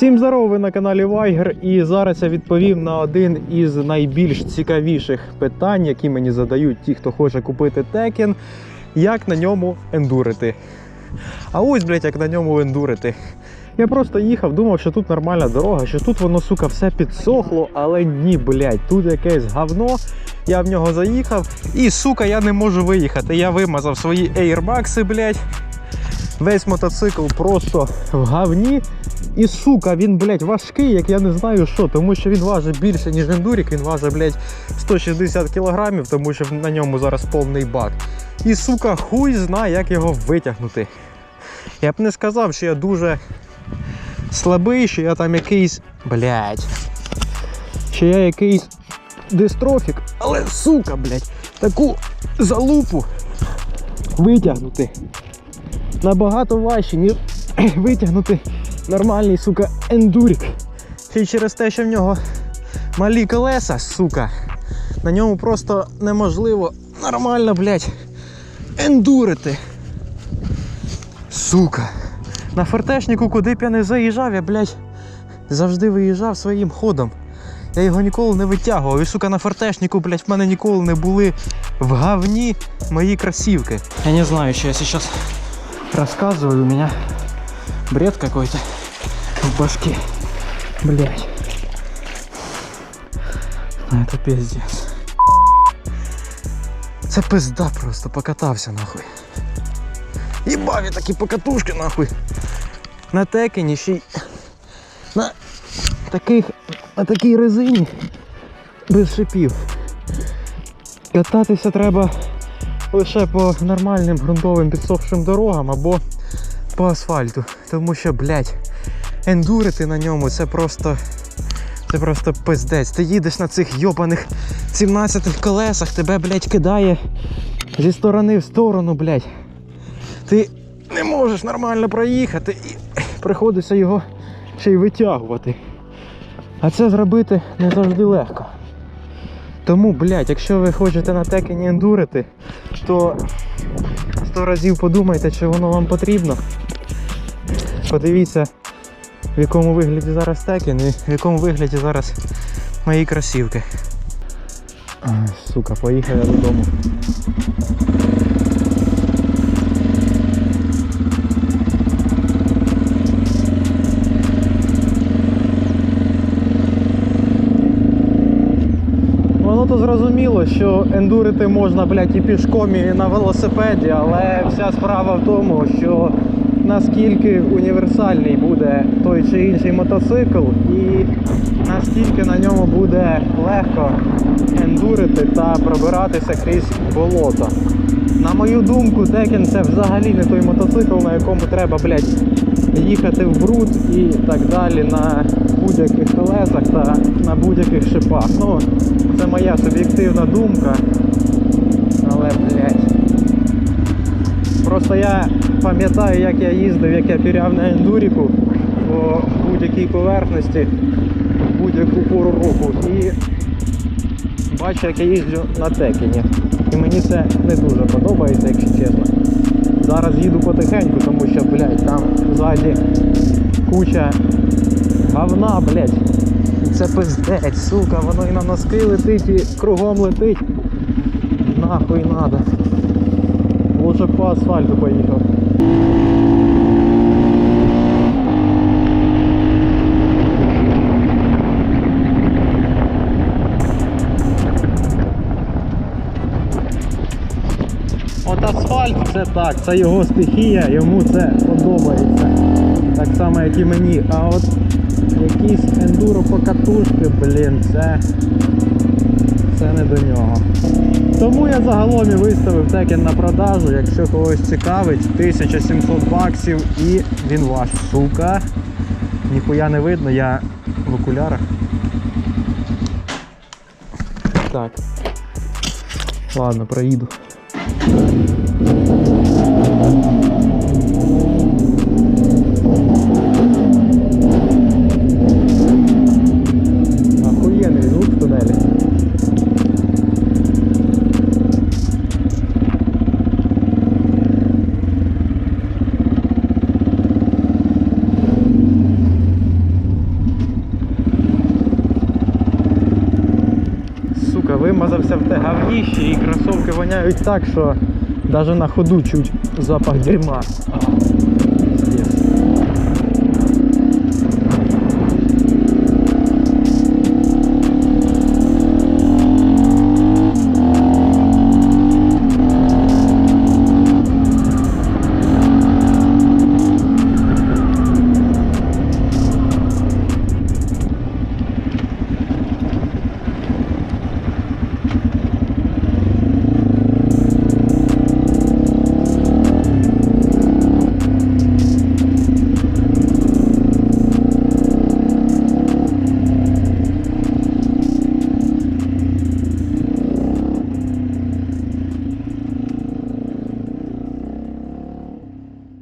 Всім здорово, ви на каналі Вайгер. І зараз я відповім на один із найбільш цікавіших питань, які мені задають ті, хто хоче купити текен. Як на ньому ендурити? А ось, блядь, як на ньому ендурити. Я просто їхав, думав, що тут нормальна дорога, що тут воно, сука, все підсохло, але ні, блядь, тут якесь говно. Я в нього заїхав і, сука, я не можу виїхати. Я вимазав свої Airmax, блядь. Весь мотоцикл просто в говні. І сука, він, блядь, важкий, як я не знаю що, тому що він важить більше, ніж ендурік, він важить, блядь, 160 кілограмів, тому що на ньому зараз повний бак. І сука, хуй знає, як його витягнути. Я б не сказав, що я дуже слабий, що я там якийсь. Блядь. Що я якийсь дистрофік, але сука, блядь, таку залупу витягнути набагато важче, ніж витягнути нормальний, сука, ендурік. Ще й через те, що в нього малі колеса, сука, на ньому просто неможливо нормально, блядь, ендурити. Сука. На фортешнику, куди б я не заїжджав, я, блядь, завжди виїжджав своїм ходом. Я його ніколи не витягував. І, сука, на фортешнику, блядь, в мене ніколи не були в говні мої кросівки. Я не знаю, що я сейчас рассказываю, у меня бред какой-то в башке. Блять. Это пиздец. Це пизда просто, покатався нахуй. Єбаві такі покатушки нахуй. На текені ще й на таких, на такій резині без шипів. Кататися треба лише по нормальним ґрунтовим підсохшим дорогам або по асфальту. Тому що, блядь, ендурити на ньому це просто. Це просто пиздець. Ти їдеш на цих йобаних 17 колесах, тебе, блядь, кидає зі сторони в сторону, блядь. Ти не можеш нормально проїхати і приходиться його ще й витягувати. А це зробити не завжди легко. Тому, блядь, якщо ви хочете на текені ендурити, то сто разів подумайте, чи воно вам потрібно. Подивіться, в якому вигляді зараз текен і в якому вигляді зараз мої кросівки. Ай, сука, поїхав я додому. Зрозуміло, що ендурити можна, блядь, і пішком, і на велосипеді, але вся справа в тому, що наскільки універсальний буде той чи інший мотоцикл, і наскільки на ньому буде легко ендурити та пробиратися крізь болото. На мою думку, Текен це взагалі не той мотоцикл, на якому треба, блядь, їхати в бруд і так далі на будь-яких колесах та на будь-яких шипах. Ну, це моя суб'єктивна думка. Але, блядь. Просто я пам'ятаю, як я їздив, як я піряв на ендуріку по будь-якій поверхності, будь-яку пору року. І бачу, як я їжджу на текені. І мені це не дуже подобається, якщо чесно. Зараз їду потихеньку, тому що, блядь, там ззаді куча говна, блядь. Це пиздець, сука, воно і на носки летить, і кругом летить. Нахуй надо. Лучше по асфальту поїхав. От асфальт це так, це його стихія, йому це подобається. Так само, як і мені. А от якісь ендуро покатушки, блін, це, це не до нього. Тому я загалом і виставив текен на продажу, якщо когось цікавить, 1700 баксів і він ваш, сука. Ніхуя не видно, я в окулярах. Так. Ладно, проїду. Вимазався в те говніще і кросовки воняють так, що навіть на ходу чуть запах дерьма.